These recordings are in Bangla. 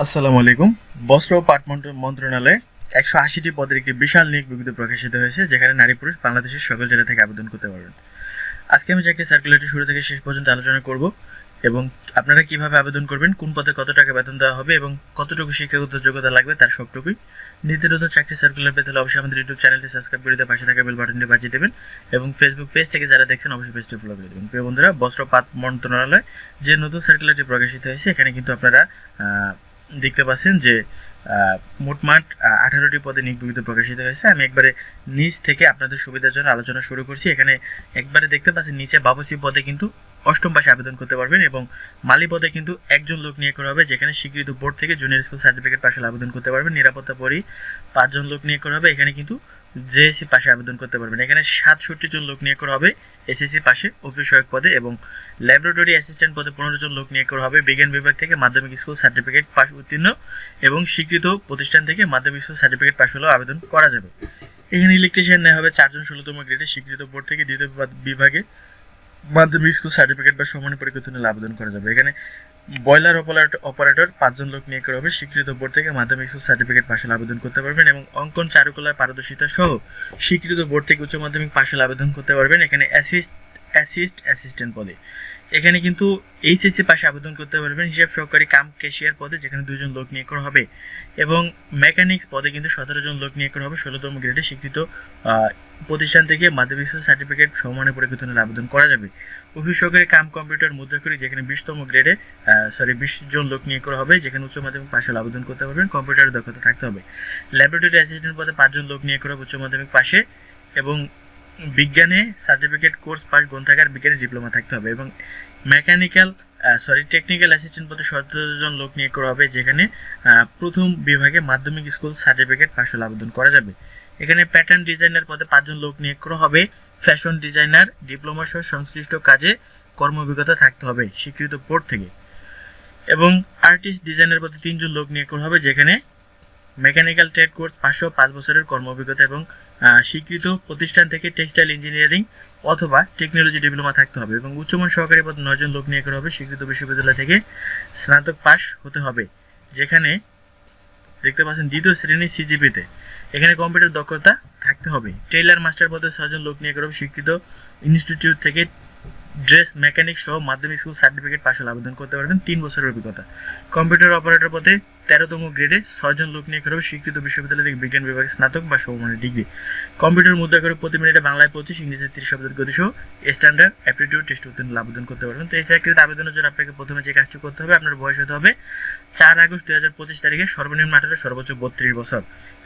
আসসালামু আলাইকুম। বস্ত্র পাট মন্ত্র- মন্ত্রণালয়ে একশো আশিটি পদের একটি বিশাল নিয়োগ বিজ্ঞপ্তি প্রকাশিত হয়েছে, যেখানে নারী পুরুষ বাংলাদেশের সকল জেলা থেকে আবেদন করতে পারবেন। আজকে আমি একটি সার্কুলারটি শুরু থেকে শেষ পর্যন্ত আলোচনা করব এবং আপনারা কীভাবে আবেদন করবেন, কোন পদে কত টাকা বেতন দেওয়া হবে এবং কতটুকু শিক্ষাগত যোগ্যতা লাগবে তার সবটুকুই নতুন চাকরি সার্কুলার পেতে হলে অবশ্যই আমাদের ইউটিউব চ্যানেলটি সাবস্ক্রাইব করে দিয়ে পাশে থাকা বেল বাটনটি বাজিয়ে দেবেন এবং ফেসবুক পেজ থেকে যারা দেখছেন অবশ্যই পেজটি ফলো করে দেবেন। প্রিয় বন্ধুরা, বস্ত্র পাট মন্ত্রণালয় যে নতুন সার্কুলারটি প্রকাশিত হয়েছে, এখানে কিন্তু আপনারা দেখতে পাচ্ছেন যে মোট মোটমাট আঠারোটি পদে নিয়োগ প্রকাশিত হয়েছে। আমি একবারে নিচ থেকে আপনাদের সুবিধার জন্য আলোচনা শুরু করছি। এখানে একবারে দেখতে পাচ্ছেন, নিচে বাবুসি পদে কিন্তু অষ্টম পাশে আবেদন করতে পারবেন এবং মালি পদে কিন্তু একজন লোক নিয়ে করা হবে, যেখানে স্বীকৃত বোর্ড থেকে জুনিয়র স্কুল সার্টিফিকেট পাশে আবেদন করতে পারবেন। নিরাপত্তা পরি পাঁচজন লোক নিয়ে করা হবে। এখানে কিন্তু জেএসসি পাশে আবেদন করতে পারবেন। এখানে সাতষট্টি জন লোক নিয়োগ করা হবে এসএসসি পাশে, অফিস পদে এবং ল্যাবরেটরি অ্যাসিস্ট্যান্ট পদে পনেরো জন লোক নিয়োগ করা হবে। বিজ্ঞান বিভাগ থেকে মাধ্যমিক স্কুল সার্টিফিকেট পাস উত্তীর্ণ এবং স্বীকৃত প্রতিষ্ঠান থেকে মাধ্যমিক স্কুল সার্টিফিকেট পাস হলেও আবেদন করা যাবে। এখানে ইলেকট্রিশিয়ান নেওয়া হবে চারজন ষোলোতম গ্রেডে স্বীকৃত বোর্ড থেকে দ্বিতীয় বিভাগে মাধ্যমিক স্কুল সার্টিফিকেট বা সমান পরীক্ষা হলে আবেদন করা যাবে। এখানে বয়লার অপারেটর অপারেটর পাঁচজন লোক নিয়ে করা হবে। স্বীকৃত বোর্ড থেকে মাধ্যমিক স্কুল সার্টিফিকেট পাশে আবেদন করতে পারবেন এবং অঙ্কন চারুকলার পারদর্শিতা সহ স্বীকৃত বোর্ড থেকে উচ্চ মাধ্যমিক পাশে আবেদন করতে পারবেন। এখানে অ্যাসিস্ট অ্যাসিস্ট অ্যাসিস্ট্যান্ট পদে। এখানে কিন্তু এইচএসসি পাশে আবেদন করতে পারবেন, হিসাব সহকারী কাম ক্যাশিয়ার পদে, যেখানে দুজন লোক নিয়োগ করা হবে। এবং মেকানিক্স পদে কিন্তু সতেরো জন লোক নিয়োগ করা হবে, ষোলোতম গ্রেডে স্বীকৃত প্রতিষ্ঠান থেকে মাধ্যমিক সার্টিফিকেট সমানে হলে আবেদন করা যাবে। অফিস সহকারী কাম কম্পিউটার মুদ্রাকরি যেখানে বিশতম গ্রেডে সরি বিশ জন লোক নিয়োগ করা হবে, যেখানে উচ্চ মাধ্যমিক পাশে আবেদন করতে পারবেন কম্পিউটারের দক্ষতা থাকতে হবে। ল্যাবরেটরি অ্যাসিস্ট্যান্ট পদে পাঁচজন লোক নিয়োগ করা উচ্চ মাধ্যমিক পাশে। এবং বিজ্ঞানে সার্টিফিকেট কোর্স পাস গ্রন্থাগার, বিজ্ঞানে ডিপ্লোমা থাকতে হবে এবং মেকানিক্যাল সরি টেকনিক্যাল অ্যাসিস্ট্যান্ট পদে সতেরো জন লোক নিয়োগ করা হবে, যেখানে প্রথম বিভাগে মাধ্যমিক স্কুল সার্টিফিকেট পাস হলে আবেদন করা যাবে। এখানে প্যাটার্ন ডিজাইনার পদে পাঁচজন লোক নিয়োগ করা হবে। ফ্যাশন ডিজাইনার ডিপ্লোমা সহ সংশ্লিষ্ট কাজে কর্ম অভিজ্ঞতা থাকতে হবে, স্বীকৃত বোর্ড থেকে। এবং আর্টিস্ট ডিজাইনের পদে তিনজন লোক নিয়োগ করা হবে, যেখানে মেকানিক্যাল ট্রেড কোর্স পাঁচশো পাঁচ বছরের কর্ম অভিজ্ঞতা এবং স্বীকৃত প্রতিষ্ঠান থেকে টেক্সটাইল ইঞ্জিনিয়ারিং অথবা টেকনোলজি ডিপ্লোমা থাকতে হবে এবং উচ্চমান সহকারী পদে নয়জন লোক নিয়োগ করা হবে, স্বীকৃত বিশ্ববিদ্যালয় থেকে স্নাতক পাস হতে হবে। যেখানে দেখতে পাচ্ছেন দ্বিতীয় শ্রেণির সিজিপিতে। এখানে কম্পিউটার দক্ষতা থাকতে হবে। টেইলার মাস্টার পদে ছজন লোক নিয়োগ করা হবে, স্বীকৃত ইনস্টিটিউট থেকে ড্রেস, মেকানিক সহ মাধ্যমিক স্কুল সার্টিফিকেট পাশ হলে আবেদন করতে পারবেন তিন বছরের অভিজ্ঞতা। কম্পিউটার অপারেটর পদে তেরোতম গ্রেডে ছয়জন লোক নিয়োগ করা হবে স্বীকৃত বিশ্ববিদ্যালয় থেকে বিজ্ঞান বিভাগে স্নাতক বা সমমানের ডিগ্রি। কম্পিউটার মুদ্রা করে প্রতি মিনিটে বাংলায় পঁচিশ, ইংরেজিতে তিরিশ শব্দের গতি সহ স্ট্যান্ডার্ড অ্যাপটিটিউড টেস্ট উত্তীর্ণ আবেদন করতে পারবেন। তো এই চাকরিতে আবেদনের জন্য আপনাকে প্রথমে যে কাজটি করতে হবে, আপনার বয়স হতে হবে চার আগস্ট দুই হাজার পঁচিশ তারিখে সর্বনিম্ন আঠারো, সর্বোচ্চ বত্রিশ বছর।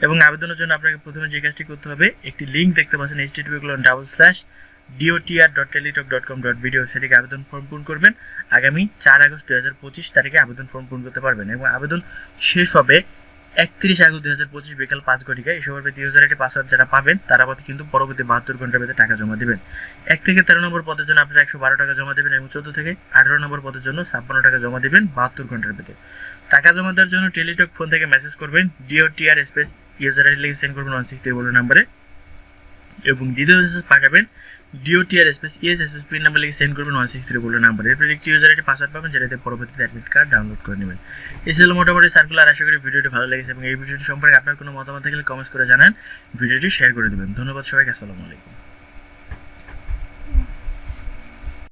এবং আবেদনের জন্য আপনাকে প্রথমে যে কাজটি করতে হবে, একটি লিঙ্ক দেখতে পাচ্ছেন H double slash DOTR dot Teletalk dot com dot video ওয়েবসাইটে আবেদন ফর্ম পূরণ করবেন। আগামী চার আগস্ট দুই হাজার পঁচিশ তারিখে আবেদন ফর্ম পূরণ করতে পারবেন এবং আবেদন শেষ হবে একত্রিশ আগস্ট দুই হাজার পঁচিশ বিকাল পাঁচ ঘটিকায়। এসব তিন হাজার একটি পাসওয়ার্ড যারা পাবেন, তারা পথে কিন্তু পরবর্তী বাহাত্তর ঘণ্টার মধ্যে টাকা জমা দেবেন। এক থেকে তেরো নম্বর পদের জন্য আপনারা একশো বারো টাকা জমা দেবেন এবং চোদ্দ থেকে আঠারো নম্বর পদের জন্য ছাপ্পান্ন টাকা জমা দেবেন বাহাত্তর ঘণ্টার মধ্যে টাকা জমা দেওয়ার জন্য টেলিটক ফোন থেকে মেসেজ করবেন ডিওটিআর স্পেস ইউজার আইডি লিখে সেন্ড করবেন ওয়ান সিক্স থ্রি নাম্বারে এবং দ্বিতীয় পাঠাবেন DOTR space ES space pin number লিখে সেন্ড করবেন ওয়ান সিক্স থ্রি বলে নাম্বার। এরপর একটি ইউজার একটি পাসওয়ার্ড পাবেন, যেটাতে পরবর্তীতে অ্যাডমিট কার্ড ডাউনলোড করে নেবেন। এই ছিল মোটামুটি সার্কুলার আশা করি ভিডিওটি ভালো লেগেছে এবং এই ভিডিওটি সম্পর্কে আপনার কোনো মতামত থাকলে কমেন্টস করে জানান। ভিডিওটি শেয়ার করে দেবেন। ধন্যবাদ সবাইকে, আসসালামু আলাইকুম।